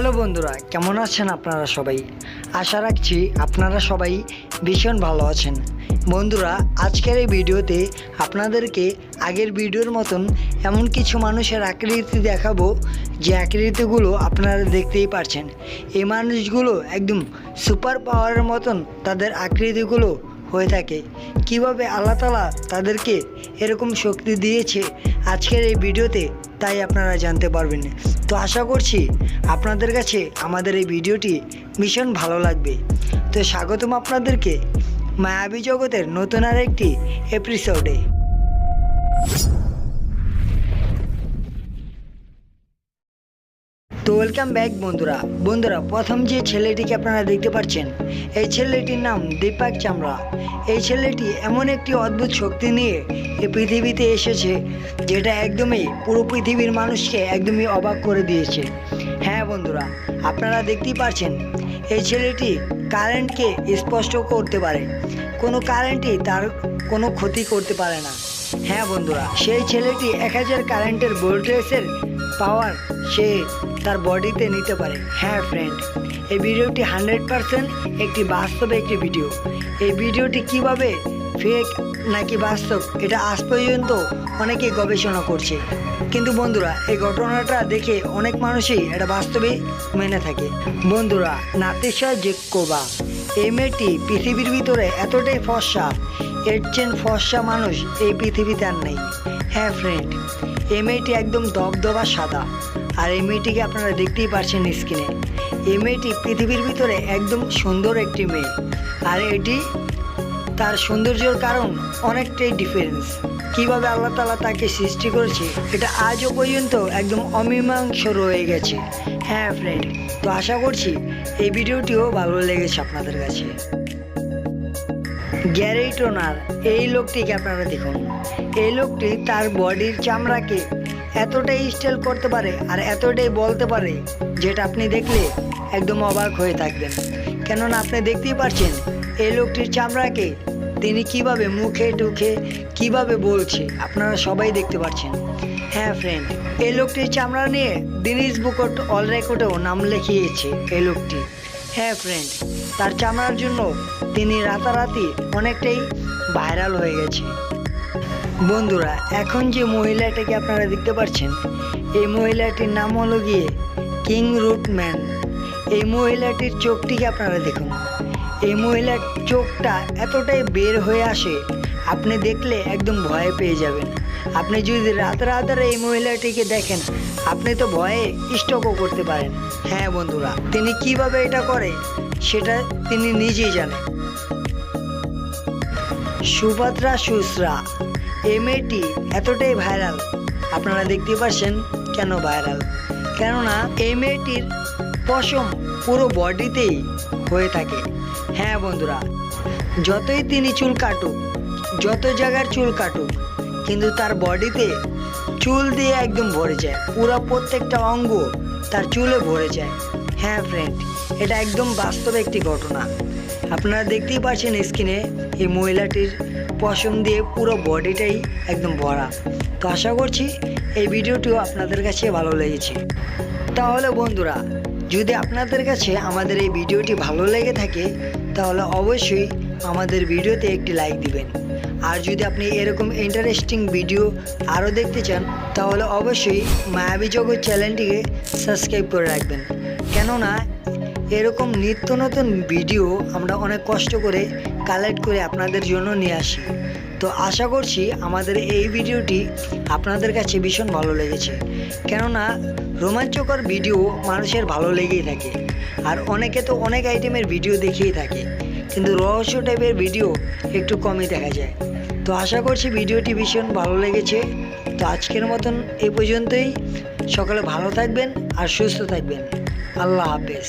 Hello বন্ধুরা, কেমন আছেন আপনারা সবাই? আশা রাখছি আপনারা সবাই ভীষণ ভালো আছেন। বন্ধুরা, আজকের এই ভিডিওতে আপনাদেরকে আগের ভিডিওর মতন এমন কিছু মানুষের আকৃতি দেখাবো, যে আকৃতিগুলো আপনারা দেখতেই পারছেন। এই মানুষগুলো একদম সুপার পাওয়ারের মতন তাদের আকৃতিগুলো হয়ে থাকে। কীভাবে আল্লাহ তালা তাদেরকে এরকম শক্তি দিয়েছে আজকের এই ভিডিওতে তাই আপনারা জানতে পারবেন। তো আশা করছি আপনাদের কাছে আমাদের এই ভিডিওটি ভীষণ ভালো লাগবে। তো স্বাগতম আপনাদেরকে মায়াবী জগতের নতুন আর একটি এপিসোডে তো ওয়েলকাম ব্যাক বন্ধুরা। বন্ধুরা, প্রথম যে ছেলেটিকে আপনারা দেখতে পাচ্ছেন, এই ছেলেটির নাম দীপক চামড়া। এই ছেলেটি এমন একটি অদ্ভুত শক্তি নিয়ে এই পৃথিবীতে এসেছে, যেটা একদমই পুরো পৃথিবীর মানুষকে একদমই অবাক করে দিয়েছে। হ্যাঁ বন্ধুরা, আপনারা দেখতেই পাচ্ছেন এই ছেলেটি কারেন্টকে স্পষ্ট করতে পারে। কোনো কারেন্টই তার কোনো ক্ষতি করতে পারে না। হ্যাঁ বন্ধুরা, সেই ছেলেটি এক হাজার কারেন্টের ভোল্টেজের পাওয়ার সে তার বডিতে নিতে পারে। হ্যাঁ ফ্রেন্ড এই ভিডিওটি হান্ড্রেড পারসেন্ট একটি বাস্তব একটি ভিডিও। এই ভিডিওটি কীভাবে ফেক নাকি বাস্তব, এটা আজ পর্যন্ত অনেকে গবেষণা করছে। কিন্তু বন্ধুরা, এই ঘটনাটা দেখে অনেক মানুষই এটা বাস্তবে মেনে থাকে। বন্ধুরা নাতেশা জেক্কোবা এই মেয়েটি পৃথিবীর ভিতরে এতটাই ফর্সা, এর চেন ফর্সা মানুষ এই পৃথিবীতে আর নেই। হ্যাঁ ফ্রেন্ড এই মেয়েটি একদম দবদবা সাদা। আর এই মেয়েটিকে আপনারা দেখতেই পারছেন স্ক্রিনে। এই মেয়েটি পৃথিবীর ভিতরে একদম সুন্দর একটি মেয়ে। আর এটি তার সৌন্দর্যের কারণ অনেকটাই ডিফারেন্স কীভাবে আল্লাহ তালা তাকে সৃষ্টি করেছে, এটা আজও পর্যন্ত একদম অমীমাংস রয়ে গেছে। হ্যাঁ ফ্রেন্ড তো আশা করছি এই ভিডিওটিও ভালো লেগেছে আপনাদের কাছে। গ্যারি টোনার, এই লোকটিকে আপনারা দেখুন। এই লোকটি তার বডির চামড়াকে এতটাই স্টাইল করতে পারে আর এতটাই বলতে পারে যেটা আপনি দেখলে একদম অবাক হয়ে থাকবেন। কেননা আপনি দেখতেই পারছেন এই লোকটির চামড়াকে তিনি কীভাবে মুখে টুখে কীভাবে বলছে, আপনারা সবাই দেখতে পাচ্ছেন হ্যাঁ ফ্রেন্ড এই লোকটির চামড়া নিয়ে দিনিস বুকট অল রেকর্ডেও নাম লিখিয়েছে এই লোকটি। হ্যাঁ ফ্রেন্ড তার চামড়ার জন্য তিনি রাতারাতি অনেকটাই ভাইরাল হয়ে গেছে। বন্ধুরা, এখন যে মহিলাটাকে আপনারা দেখতে পাচ্ছেন, এই মহিলাটির নাম হলো গিয়ে কিং রুট ম্যান এই মহিলাটির চোখটিকে আপনারা দেখুন। এই মহিলার চোখটা এতটাই বের হয়ে আসে, আপনি দেখলে একদম ভয় পেয়ে যাবেন। আপনি যদি রাত রাতারে এই মহিলাটিকে দেখেন, আপনি তো ভয়ে স্টকও করতে পারেন। হ্যাঁ বন্ধুরা, তিনি কীভাবে এটা করে, সেটা তিনি নিজেই জানেন। সুভদ্রা সুসরা এই মেয়েটি এতটাই ভাইরাল আপনারা দেখতে পাচ্ছেন কেন ভাইরাল কেননা এই মেয়েটির পশম পুরো বডিতেই হয়ে থাকে। হ্যাঁ বন্ধুরা, যতই তিনি চুল কাটুক, যত জায়গার চুল কাটুক, কিন্তু তার বডিতে চুল দিয়ে একদম ভরে যায়। পুরো প্রত্যেকটা অঙ্গ তার চুলে ভরে যায়। হ্যাঁ ফ্রেন্ড এটা একদম বাস্তব একটি ঘটনা। আপনারা দেখতেই পাচ্ছেন স্ক্রিনে এই মহিলাটির পশম দিয়ে পুরো বডিটাই একদম ভরা। তো আশা করছি এই ভিডিওটিও আপনাদের কাছে ভালো লেগেছে। তাহলে বন্ধুরা, যদি আপনাদের কাছে আমাদের এই ভিডিওটি ভালো লেগে থাকে, তাহলে অবশ্যই আমাদের ভিডিওতে একটি লাইক দিবেন। আর যদি আপনি এরকম ইন্টারেস্টিং ভিডিও আরও দেখতে চান, তাহলে অবশ্যই মায়াবী জগৎ চ্যানেলটিকে সাবস্ক্রাইব করে রাখবেন। কেননা এরকম নিত্য নতুন ভিডিও আমরা অনেক কষ্ট করে কালেক্ট করে আপনাদের জন্য নিয়ে আসি। তো আশা করছি আমাদের এই ভিডিওটি আপনাদের কাছে ভীষণ ভালো লেগেছে। কেননা রোমাঞ্চকর ভিডিও মানুষের ভালো লেগেই থাকে। আর অনেকে তো অনেক আইটেমের ভিডিও দেখেই থাকে। কিন্তু রহস্য টাইপের ভিডিও একটু কমই দেখা যায়। তো আশা করছি ভিডিওটি ভীষণ ভালো লেগেছে। তো আজকের মতন এই পর্যন্তই। সকালে ভালো থাকবেন আর সুস্থ থাকবেন। আল্লাহ হাফেজ।